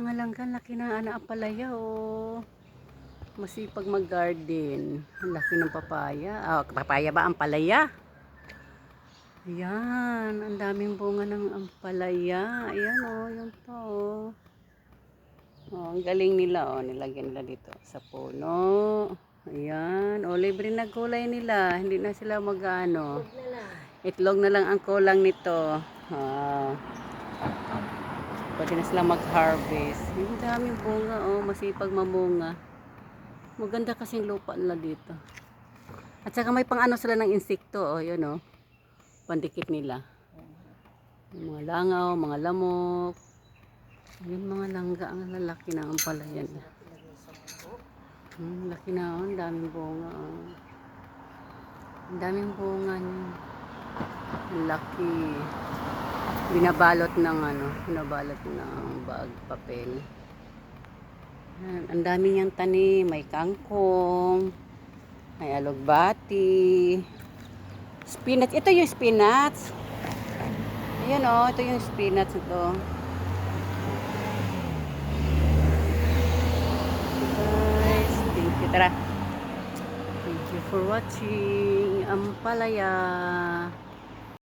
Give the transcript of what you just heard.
Mga laki na ana apalaya oh. Masipag mag-garden. Ang laki ng papaya. Ah, papaya ba? Ampalaya? Ayan, ang daming bunga ng ampalaya. Ayan oh, yung to oh. Oh, ang galing nila oh, nilagyan nila dito sa puno. Ayan, oh, libre na gulay nila. Hindi na sila mag-ano. Itlog na lang ang kulang nito. Ah. Pwede na sila mag-harvest. Ang daming bunga, oh. Masipag mamunga. Maganda kasing lupa nila dito. At saka may pang ano sila ng insekto, oh. Yun, oh. Pandikit nila. Yung mga langaw, mga lamok. Yung mga langga, ang lalaki na ang palayan. Hmm, laki na, oh. Daming bunga, oh. Ang daming bunga niya. Ang. Binabalot ng ano, binabalot ng bag, papel. Yan, Ang dami niyang tanim. May kangkong, may alugbati, spinach. Ito yung spinach. Ayan o, ito yung spinach ito. Guys, thank you. Tara. Thank you for watching. Ampalaya.